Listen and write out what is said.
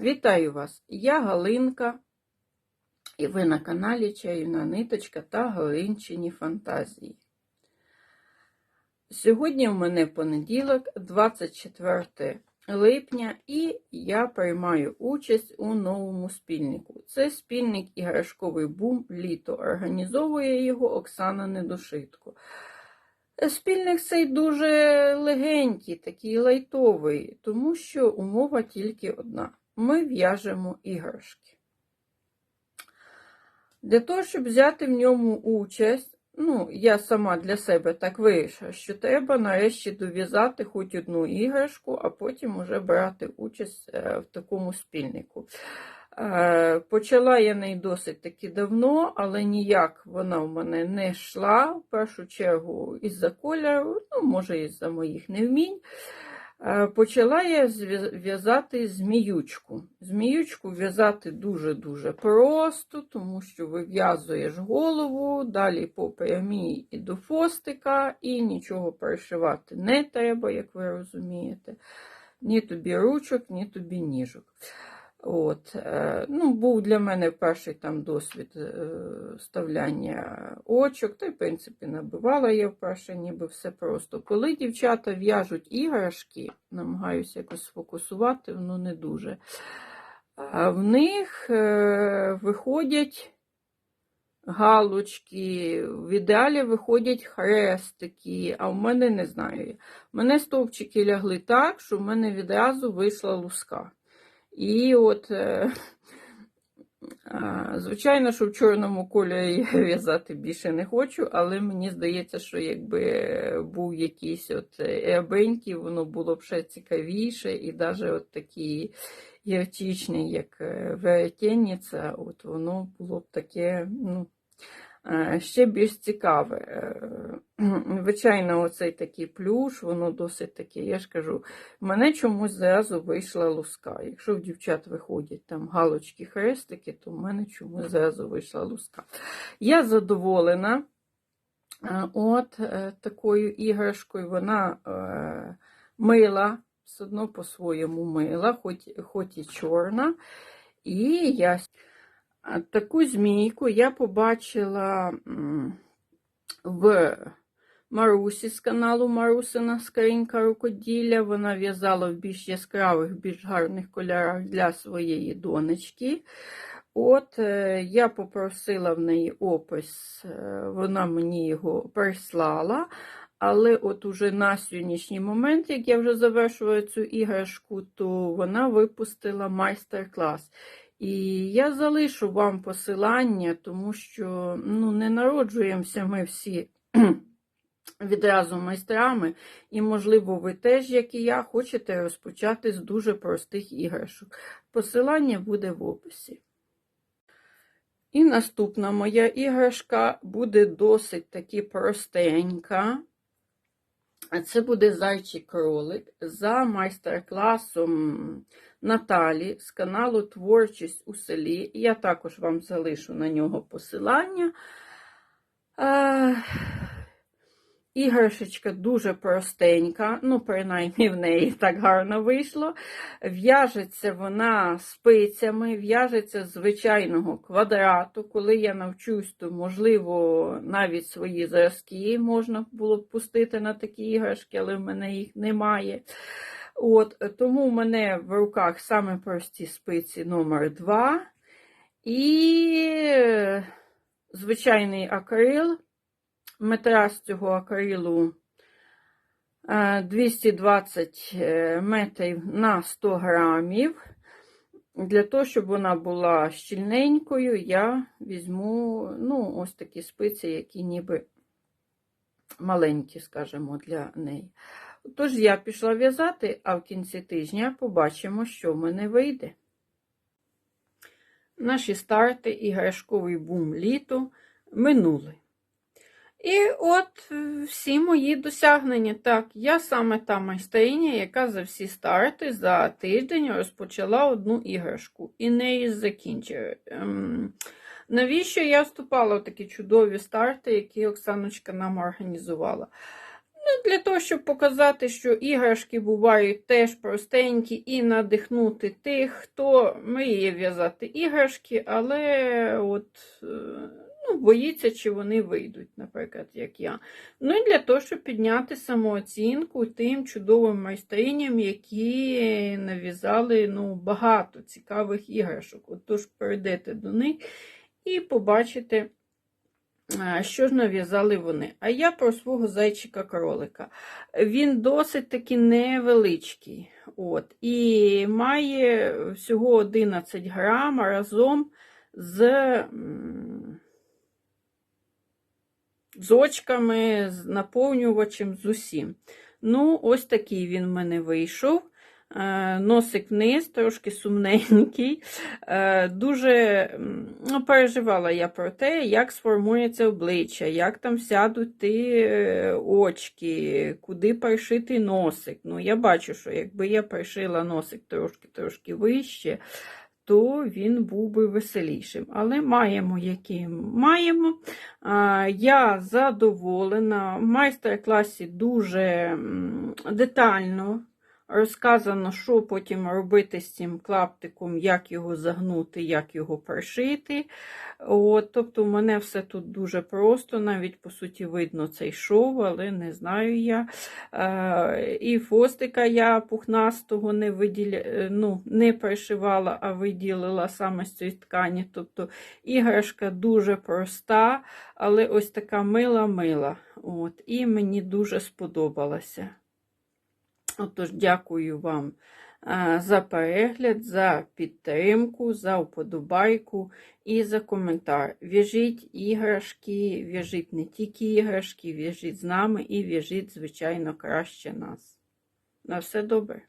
Вітаю вас! Я Галинка, і ви на каналі Чайна Ниточка та Галинчині Фантазії. Сьогодні в мене понеділок, 24 липня, і я приймаю участь у новому спільнику. Це спільник іграшковий бум літо. Організовує його Оксана Недошитко. Спільник цей дуже легенький, такий лайтовий, тому що умова тільки одна. Ми в'яжемо іграшки. Для того, щоб взяти в ньому участь, ну, я сама для себе так вирішила, що треба нарешті дов'язати хоч одну іграшку, а потім уже брати участь е, в такому спільнику. Е, Почала я неї досить таки давно, але ніяк вона в мене не йшла. В першу чергу із-за кольору, ну, може, із-за моїх невмінь. Е, Почала я в'язати зміючку. Зміючку в'язати дуже-дуже просто, тому що вив'язуєш голову, далі по прямій і до фостика, і нічого перешивати не треба, як ви розумієте. Ні тобі ручок, ні тобі ніжок. От, е, ну, був для мене перший там досвід е, вставляння очок, та й, в принципі, набивала я вперше, ніби все просто. Коли дівчата в'яжуть іграшки, намагаюся якось сфокусувати, воно не дуже. А в них е, виходять галочки, в ідеалі виходять хрестики, а в мене не знаю. В мене стовпчики лягли так, що в мене відразу вийшла луска. І от, а, звичайно, що в чорному кольорі я в'язати більше не хочу, але мені здається, що якби був якийсь от ебенький, воно було б ще цікавіше, і навіть от такі гірчичний, як е, веретенниця, от воно було б таке, ну, ще більш цікаве. Е, Звичайно, оцей такий плюш, воно досить таке, я ж кажу, мене чомусь зразу вийшла луска. Якщо в дівчат виходять там галочки, хрестики, то в мене чомусь зразу вийшла луска. Я задоволена е, от е, такою іграшкою, вона е, мила, все одно по-своєму мила, хоч, хоч і чорна. І я таку змійку я побачила в Марусі з каналу Марусина Скринька рукоділля. Вона в'язала в більш яскравих, більш гарних кольорах для своєї донечки. От е, я попросила в неї опис, е, вона мені його прислала. Але от уже на сьогоднішній момент, як я вже завершую цю іграшку, то вона випустила майстер-клас. І я залишу вам посилання, тому що ну, не народжуємося ми всі відразу майстрами, і, можливо, ви теж, як і я, хочете розпочати з дуже простих іграшок. Посилання буде в описі. І наступна моя іграшка буде досить таки простенька. Це буде зайчий кролик за майстер-класом Наталі з каналу Творчість у селі. Я також вам залишу на нього посилання. Іграшечка дуже простенька, ну, принаймні в неї так гарно вийшло. В'яжеться вона спицями, в'яжеться з звичайного квадрату. Коли я навчусь, то, можливо, навіть свої зразки можна було б пустити на такі іграшки, але в мене їх немає. От, Тому в мене в руках саме прості спиці номер 2 і звичайний акрил. Метраж цього акрилу е, 220 метрів на 100 грамів. Для того, щоб вона була щільненькою, я візьму ну, ось такі спиці, які ніби маленькі, скажімо, для неї. Тож я пішла в'язати, а в кінці тижня побачимо, що в мене вийде. Наші старти іграшковий бум літо минули. І от е, всі мої досягнення. Так, я саме та майстриня, яка за всі старти за тиждень розпочала одну іграшку і неї закінчила. Ем, навіщо я вступала в такі чудові старти, які Оксаночка нам організувала? Ну, для того, щоб показати, що іграшки бувають теж простенькі, і надихнути тих, хто мріє в'язати іграшки, але от, е, ну, боїться, чи вони вийдуть, наприклад, як я. Ну і для того, щоб підняти самооцінку тим чудовим майстриням, які нав'язали ну, багато цікавих іграшок. Отож, перейдете до них і побачите. Що ж нав'язали вони? А я про свого зайчика-кролика. Він досить таки невеличкий. От, і має всього 11 грам разом з, з очками, з наповнювачем, з усім. Ну, ось такий він в мене вийшов. Е, Носик вниз, трошки сумненький. Е, Дуже ну, переживала я про те, як сформується обличчя, як там сядуть ті е, очки, куди пришити носик. Ну, я бачу, що якби я пришила носик трошки-трошки вище, то він був би веселішим. Але маємо, який маємо. Я задоволена. В майстер-класі дуже детально розказано, що потім робити з цим клаптиком, як його загнути, як його пришити. От, тобто, в мене все тут дуже просто, навіть по суті видно цей шов, але не знаю я. Е, і фостика я пухнастого не виділя, е, ну, не пришивала, а виділила саме з цієї ткані. Тобто іграшка дуже проста, але ось така мила-мила. І мені дуже сподобалася. Отож, дякую вам за перегляд, за підтримку, за вподобайку і за коментар. В'яжіть іграшки, в'яжіть не тільки іграшки, в'яжіть з нами і в'яжіть, звичайно, краще нас. На все добре.